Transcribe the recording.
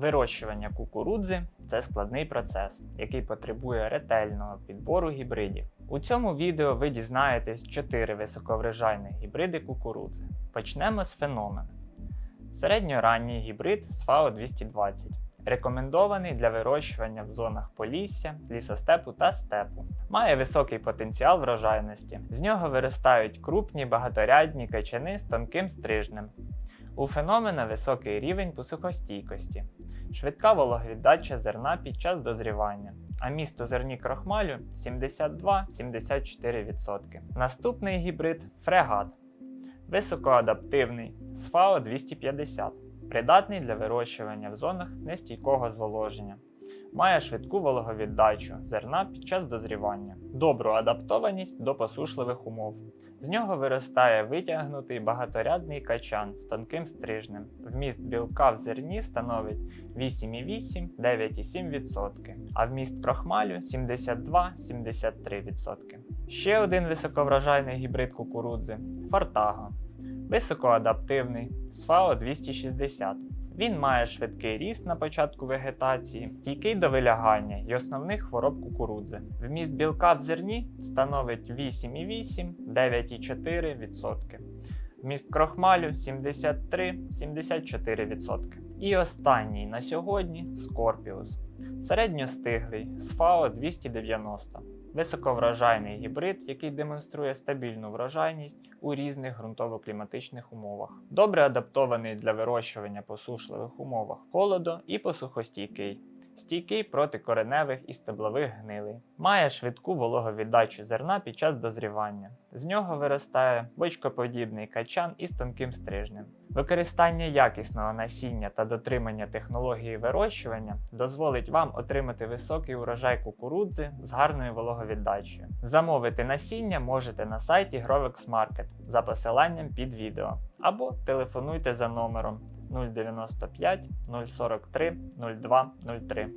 Вирощування кукурудзи це складний процес, який потребує ретельного підбору гібридів. У цьому відео ви дізнаєтесь 4 високоврожайних гібриди кукурудзи. Почнемо з феномена. Середньоранній гібрид СФАО 220 рекомендований для вирощування в зонах полісся, лісостепу та степу. Має високий потенціал врожайності. З нього виростають крупні багаторядні качани з тонким стрижнем. У феномена високий рівень посухостійкості, швидка вологовіддача зерна під час дозрівання, а місто зерні крохмалю 72-74%. Наступний гібрид фрегат. Високоадаптивний СФАО 250, придатний для вирощування в зонах нестійкого зволоження. Має швидку вологовіддачу зерна під час дозрівання, добру адаптованість до посушливих умов. З нього виростає витягнутий багаторядний качан з тонким стрижнем. Вміст білка в зерні становить 8,8-9,7%, а вміст крохмалю 72-73%. Ще один високоврожайний гібрид кукурудзи фортаго. Високоадаптивний СФАО 260. Він має швидкий ріст на початку вегетації, стійкий до вилягання і основних хвороб кукурудзи. Вміст білка в зерні становить 8,8-9,4%. Вміст крохмалю 73-74%. І останній на сьогодні Скорпіус. Середньостиглий з ФАО 290. Високоврожайний гібрид, який демонструє стабільну врожайність у різних ґрунтово-кліматичних умовах. Добре адаптований для вирощування по сушливих умовах холоду і посухостійкий. Стійкий проти кореневих і стеблових гнилей. Має швидку вологовіддачу зерна під час дозрівання. З нього виростає бочкоподібний качан із тонким стрижнем. Використання якісного насіння та дотримання технології вирощування дозволить вам отримати високий урожай кукурудзи з гарною вологовіддачею. Замовити насіння можете на сайті Grovex Market за посиланням під відео або телефонуйте за номером 095 043 02 03.